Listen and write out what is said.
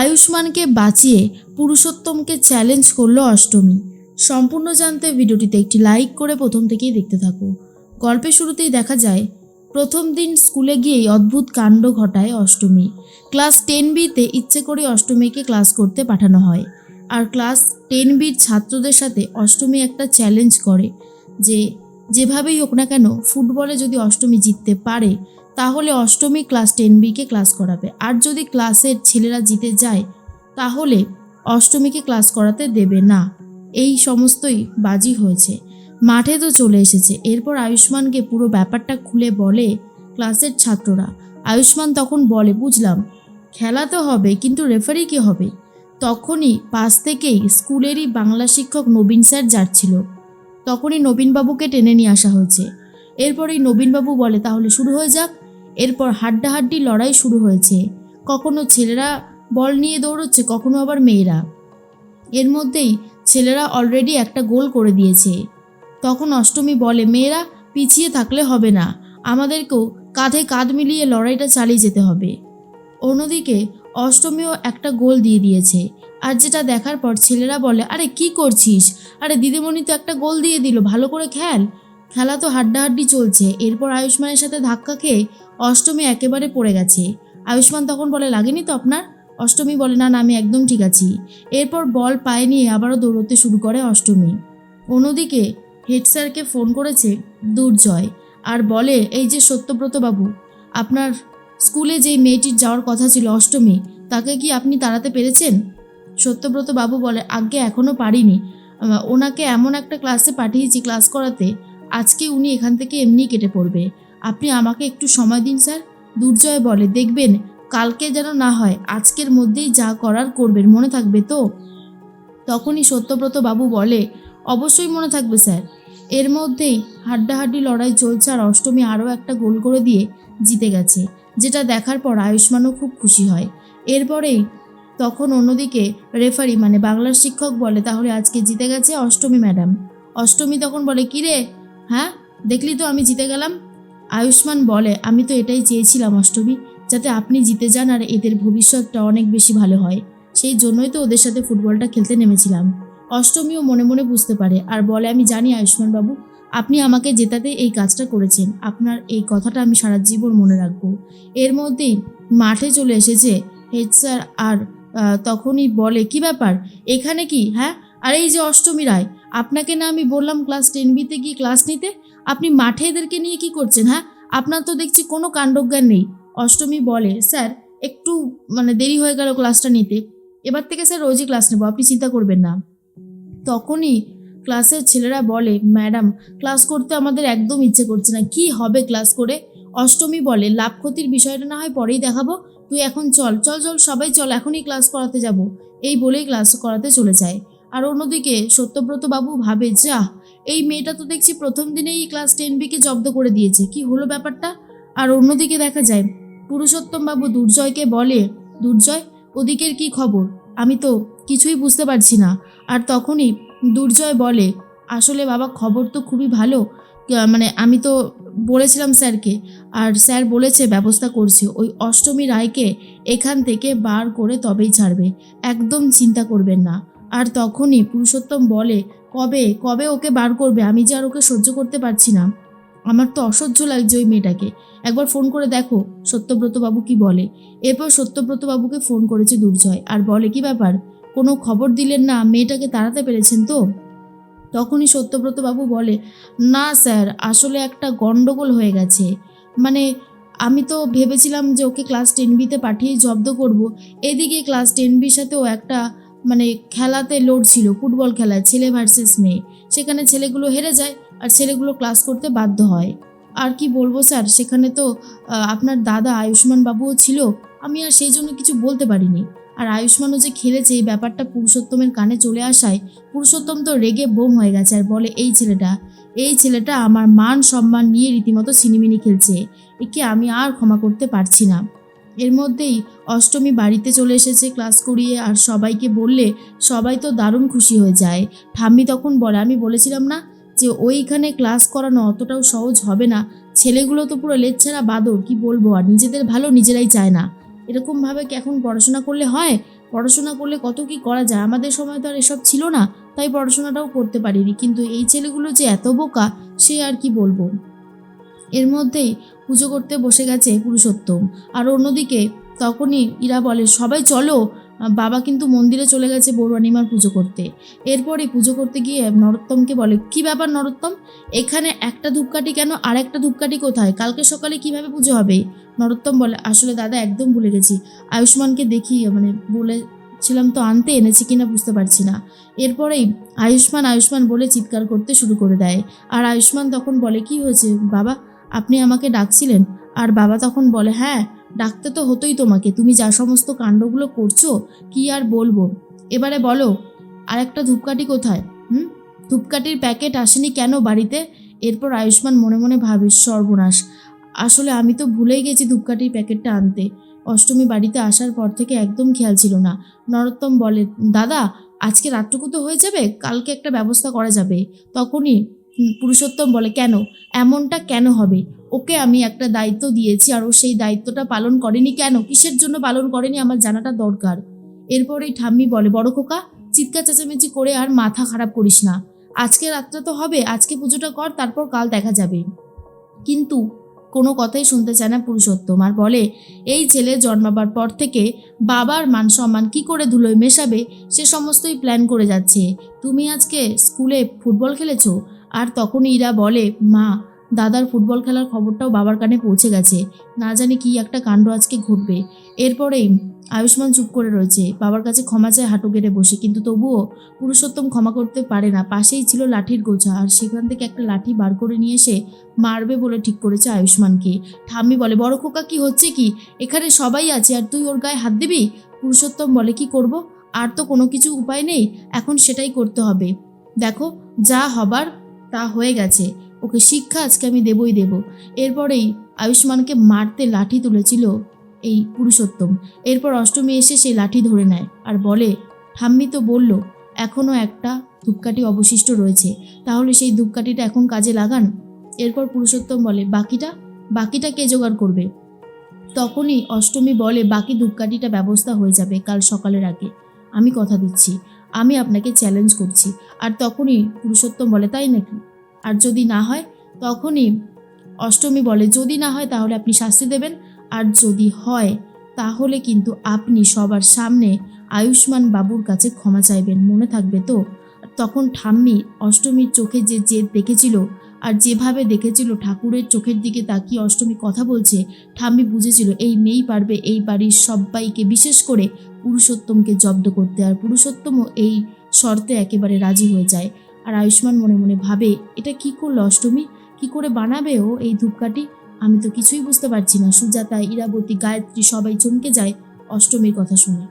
আয়ুষ্মানকে বাঁচিয়ে পুরুষোত্তমকে চ্যালেঞ্জ করল অষ্টমী। সম্পূর্ণ জানতে ভিডিওটিতে একটি লাইক করে প্রথম থেকেই দেখতে থাকো। গল্পের শুরুতেই দেখা যায়, প্রথম দিন স্কুলে গিয়েই অদ্ভুত কাণ্ড ঘটায় অষ্টমী। ক্লাস টেন বিতে ইচ্ছে করে অষ্টমীকে ক্লাস করতে পাঠানো হয়। আর ক্লাস টেন বির ছাত্রদের সাথে অষ্টমী একটা চ্যালেঞ্জ করে যে, যেভাবেই হোক না কেন, ফুটবলে যদি অষ্টমী জিততে পারে তাহলে অষ্টমী ক্লাস টেন বিকে ক্লাস করাবে। আর যদি ক্লাসের ছেলেরা জিতে যায়, তাহলে অষ্টমীকে ক্লাস করাতে দেবে না। এই সমস্তই বাজি হয়েছে। মাঠে তো চলে এসেছে। এরপর আয়ুষ্মানকে পুরো ব্যাপারটা খুলে বলে ক্লাসের ছাত্ররা। আয়ুষ্মান তখন বলে, বুঝলাম, খেলা তো হবে, কিন্তু রেফারি কি হবে? তখনই পাশ থেকেই স্কুলেরই বাংলা শিক্ষক নবীন স্যার যাচ্ছিল। তখনই নবীনবাবুকে টেনে নিয়ে আসা হয়েছে। এরপরেই নবীনবাবু বলে, তাহলে শুরু হয়ে যাক। এরপর হাড্ডাহাড্ডি লড়াই শুরু হয়েছে। কখনো ছেলেরা বল নিয়ে দৌড়চ্ছে, কখনো আবার মেয়েরা। এর মধ্যেই ছেলেরা অলরেডি একটা গোল করে দিয়েছে। তখন অষ্টমী বলে, মেয়েরা, পিছিয়ে থাকলে হবে না। আমাদেরকেও কাঁধে কাঁধ মিলিয়ে লড়াইটা চালিয়ে যেতে হবে। অন্যদিকে অষ্টমীও একটা গোল দিয়ে দিয়েছে। আর যেটা দেখার পর ছেলেরা বলে, আরে, কি করছিস? আরে, দিদিমণি তো একটা গোল দিয়ে দিল, ভালো করে খেল। খেলা তো হাড্ডাহাড্ডি চলছে। এরপর আয়ুষ্মানের সাথে ধাক্কা খেয়ে অষ্টমী একেবারে পড়ে গেছে। আয়ুষ্মান তখন বলে, লাগেনি তো আপনার? অষ্টমী বলে, না আমি একদম ঠিক আছি। এরপর বল পায়ে নিয়ে আবারও দৌড়তে শুরু করে অষ্টমী। অন্যদিকে হেড স্যারকে ফোন করেছে দুর্জয় আর বলে, এই যে সত্যব্রত বাবু, আপনার স্কুলে যেই মেয়েটির যাওয়ার কথা ছিল অষ্টমী, তাকে কি আপনি তাড়াতে পেরেছেন? সত্যব্রত বাবু বলে আগে এখনও পারিনি। ওনাকে এমন একটা ক্লাসে পাঠিয়েছি ক্লাস করাতে, আজকে উনি এখান থেকে এমনি কেটে পড়বে। আপনি আমাকে একটু সময় দিন, স্যার। দুর্জয় বলে, দেখবেন, কালকে যেন না হয়, আজকের মধ্যেই যা করার করবেন, মনে থাকবে তো? তখনই সত্যব্রত বাবু বলে, অবশ্যই মনে থাকবে, স্যার। এর মধ্যেই হাড্ডাহাড্ডি লড়াই চলছে আর অষ্টমী আরও একটা গোল করে দিয়ে জিতে গেছে, যেটা দেখার পর আয়ুষ্মানও খুব খুশি হয়। এরপরেই তখন অন্যদিকে রেফারি মানে বাংলার শিক্ষক, বলে, তাহলে আজকে জিতে গেছে অষ্টমী, ম্যাডাম। অষ্টমী তখন বলে, কি রে? হ্যাঁ? দেখলি তো আমি জিতে গেলাম? আয়ুষ্মান বলে, আমি তো এটাই চেয়েছিলাম, অষ্টমী, যাতে আপনি জিতে যান আর এদের ভবিষ্যৎটা অনেক বেশি ভালো হয়। সেই জন্যই তো ওদের সাথে ফুটবলটা খেলতে নেমেছিলাম। অষ্টমীও মনে মনে বুঝতে পারে আর বলে, আমি জানি আয়ুষ্মান বাবু, আপনি আমাকে জেতাতে এই কাজটা করেছেন। আপনার এই কথাটা আমি সারা জীবন মনে রাখব। এর মধ্যেই মাঠে চলে এসেছে হেড স্যার আর তখনই বলে, কি ব্যাপার? এখানে কি? হ্যাঁ আর এই যে অষ্টমী রায়, আপনাকে না আমি বললাম ক্লাস টেন বিতে কি ক্লাস নিতে, আপনি মাঠে এদেরকে নিয়ে কি করছেন হ্যাঁ? আপনার তো দেখছি কোনো কাণ্ডজ্ঞান নেই। অষ্টমী বলে, স্যার, একটু মানে দেরি হয়ে গেল ক্লাসটা নিতে। এবার থেকে স্যার রোজই ক্লাস নেব, আপনি চিন্তা করবেন না। তখনই ক্লাসের ছেলেরা বলে, ম্যাডাম ক্লাস করতে আমাদের একদম ইচ্ছে করছে না। কি হবে ক্লাস করে? অষ্টমী বলে, লাভ ক্ষতির বিষয়টা না হয় পরেই দেখাবো। তুই এখন চল চল চল, সবাই চল, এখনই ক্লাস করাতে যাব। এই বলেই ক্লাস করাতে চলে যায়। আর অন্যদিকে সত্যব্রত বাবু ভাবে, যা, এই মেয়েটা তো দেখছি প্রথম দিনেই ক্লাস টেন বিকে জব্দ করে দিয়েছে। কি হলো ব্যাপারটা? আর অন্যদিকে দেখা যায়, পুরুষোত্তম বাবু দুর্জয়কে বলে, দুর্জয়, ওদিকের কি খবর? আমি তো কিছুই বুঝতে পারছি না। আর তখনই দুর্জয় বলে, আসলে বাবা, খবর তো খুবই ভালো। মানে আমি তো বলেছিলাম স্যারকে, আর স্যার বলেছে ব্যবস্থা করছে। ওই অষ্টমী রায়কে এখান থেকে বার করে তবেই ছাড়বে। একদম চিন্তা করবেন না। আর তখনই পুরুষোত্তম বলে, কবে কবে ওকে বার করবে? আমি যে আর ওকে সহ্য করতে পারছি না। আমার তো অসহ্য লাগছে ওই মেয়েটাকে। একবার ফোন করে দেখো। সত্যব্রত বাবু কি বলে। এরপর সত্যব্রত বাবুকে ফোন করেছে দুর্জয় আর বলে, কি ব্যাপার? কোনো খবর দিলেন না? মেয়েটাকে তাড়াতে পেরেছেন তো? তখনই সত্যব্রত বাবু বলে, না স্যার, আসলে একটা গন্ডগোল হয়ে গেছে। মানে আমি তো ভেবেছিলাম যে ওকে ক্লাস টেন বিতে পাঠিয়ে জব্দ করব। এদিকে ক্লাস টেন বির সাথেও একটা মানে খেলাতে লড়ছিল, ফুটবল খেলায়, ছেলে ভার্সেস মেয়ে। সেখানে ছেলেগুলো হেরে যায় আর ছেলেগুলো ক্লাস করতে বাধ্য হয়। আর কি বলব স্যার সেখানে তো আপনার দাদা আয়ুষ্মান বাবুও ছিল, আমি আর সেই জন্য কিছু বলতে পারিনি। আর আয়ুষ্মানও যে খেলেছে, এই ব্যাপারটা পুরুষোত্তমের কানে চলে আসায়, পুরুষোত্তম তো রেগে বোম হয়ে গেছে আর বলে, এই ছেলেটা এই ছেলেটা আমার মান সম্মান নিয়ে রীতিমতো সিনিমিনি খেলছে। একে আমি আর ক্ষমা করতে পারছি না। এর মধ্যেই অষ্টমী বাড়িতে চলে এসেছে, ক্লাস করিয়ে আর সবাইকে বললে সবাই তো দারুণ খুশি হয়ে যায়। ঠাম্মি তখন বলে, আমি বলেছিলাম না যে ওইখানে ক্লাস করানো অতটাও সহজ হবে না। ছেলেগুলো তো পুরো লেচ্ছাড়া বাদর, কি বলব? আর নিজেদের ভালো নিজেরাই চায় না। এরকমভাবে কি এখন পড়াশোনা করলে হয়? পড়াশোনা করলে কত কি করা যায়? আমাদের সময় তো আর এসব ছিল না, তাই পড়াশোনাটাও করতে পারিনি। কিন্তু এই ছেলেগুলো যে এত বোকা, সে আর কি বলব? মধ্যেই পুজো করতে বসে গেছে পুরুষোত্তম। আর অন্যদিকে তখনই ইরা বলে, সবাই চলো, বাবা কিন্তু মন্দিরে চলে গেছে বড়ুয়ানিমার পুজো করতে। এরপরে পুজো করতে গিয়ে নরোত্তমকে বলে, কি ব্যাপার নরোত্তম? এখানে একটা ধূপকাঠি কেন? আর একটা ধূপকাঠি কোথায়? কালকে সকালে কীভাবে পুজো হবে? নরোত্তম বলে, আসলে দাদা, একদম ভুলে গেছি। আয়ুষ্মানকে দেখি মানে বলেছিলাম তো আনতে, এনেছি কিনা বুঝতে পারছি না। এরপরেই আয়ুষ্মান আয়ুষ্মান বলে চিৎকার করতে শুরু করে দেয়। আর আয়ুষ্মান তখন বলে, কি হয়েছে বাবা? আপনি আমাকে ডাকছিলেন, আর বাবা তখন বলে হ্যাঁ ডাকতে তো হতোই তোমাকে, তুমি যা সমস্ত কাণ্ডগুলো করছ, কি আর বলব? এবারে বলো আর একটা ধূপকাঠি কোথায়? হুম? ধূপকাঠির প্যাকেট আসেনি কেন বাড়িতে? এরপর আয়ুষ্মান মনে মনে ভাবে, সর্বনাশ, আসলে আমি তো ভুলেই গেছি ধূপকাঠির প্যাকেটটা আনতে। অষ্টমী বাড়িতে আসার পর থেকে একদম খেয়াল ছিল না। নরোত্তম বলে, দাদা, আজকে রাতটুকু তো হয়ে যাবে, কালকে একটা ব্যবস্থা করা যাবে। তখনই পুরুষোত্তম বলে, কেন? এমনটা কেন হবে? ওকে আমি একটা দায়িত্ব দিয়েছি আর ও সেই দায়িত্বটা পালন করেনি কেন? কিসের জন্য পালন করেনি? আমার জানাটা দরকার। এরপর এরপরেই ঠাম্মি বলে, বড় খোকা, চিৎকার চেঁচামেচি করে আর মাথা খারাপ করিস না। আজকে রাতটা তো হবে, আজকে পুজোটা কর, তারপর কাল দেখা যাবে। কিন্তু কোনো কথাই শুনতে চায় না পুরুষোত্তম আর বলে, এই ছেলে জন্মাবার পর থেকে বাবার মান সম্মান কী করে ধুলোয় মেশাবে? সে সমস্তই প্ল্যান করে যাচ্ছে। তুমি আজকে স্কুলে ফুটবল খেলেছো? আর তখন ইরা বলে, মা, দাদার ফুটবল খেলার খবরটাও বাবার কানে পৌঁছে গেছে। না জানি কি একটা কাণ্ড আজকে ঘটবে। এরপরেই আয়ুষ্মান চুপ করে রয়েছে। বাবার কাছে ক্ষমা চায় হাঁটু গেড়ে বসে। কিন্তু তবুও পুরুষোত্তম ক্ষমা করতে পারে না। পাশেই ছিল লাঠির গোছা আর সেখান থেকে একটা লাঠি বার করে নিয়ে এসে মারবে বলে ঠিক করেছে আয়ুষ্মানকে। ঠাম্মি বলে, বড় খোকা, কি হচ্ছে কি? এখানে সবাই আছে। আর তুই ওর গায়ে হাত দিবি? পুরুষোত্তম বলে, কি করব? আর তো কোনো কিছু উপায় নেই। এখন সেটাই করতে হবে। দেখো, যা হবার তা হয়ে গেছে। ওকে শিক্ষা আজকে আমি দেবই দেব। এরপরেই আয়ুষ্মানকে মারতে লাঠি তুলেছিল এই পুরুষোত্তম। এরপর অষ্টমী এসে সেই লাঠি ধরে নেয় আর বলে, ঠাম্মি তো বলল এখনও একটা ধূপকাঠি অবশিষ্ট রয়েছে। তাহলে সেই ধূপকাঠিটা এখন কাজে লাগান? এরপর পুরুষোত্তম বলে, বাকিটা? বাকিটা কে জোগাড় করবে? তখনই অষ্টমী বলে, বাকি ধূপকাঠিটা ব্যবস্থা হয়ে যাবে কাল সকালের আগে। আমি কথা দিচ্ছি। আমি আপনাকে চ্যালেঞ্জ করছি। আর তখনই পুরুষোত্তম বলে, তাই নাকি? আর যদি না হয়, তখনই অষ্টমী বলে, যদি না হয় তাহলে আপনি শাস্তি দেবেন। আর যদি হয়, তাহলে কিন্তু আপনি সবার সামনে আয়ুষ্মান বাবুর কাছে ক্ষমা চাইবেন। মনে থাকবে তো? তখন ঠাম্মি অষ্টমীর চোখে যে জেদ দেখেছিল আর যেভাবে দেখেছিল ঠাকুরের চোখের দিকে তাকিয়ে অষ্টমী কথা বলছে, ঠাম্মি বুঝেছিল, এই মেয়েই পারবে, এই বাড়ির সবাইকে বিশেষ করে পুরুষোত্তমকে জব্দ করতে আর পুরুষোত্তমও এই শর্তে একেবারে রাজি হয়ে যায়। আর আয়ুষ্মান মনে মনে ভাবে, এটা কি করল অষ্টমী? কি করে বানাবে ও এই ধূপকাঠি? আমি তো কিছুই বুঝতে পারছি না। সুজাতা, ইরাবতী, গায়ত্রী সবাই চমকে যায় অষ্টমীর কথা শুনে।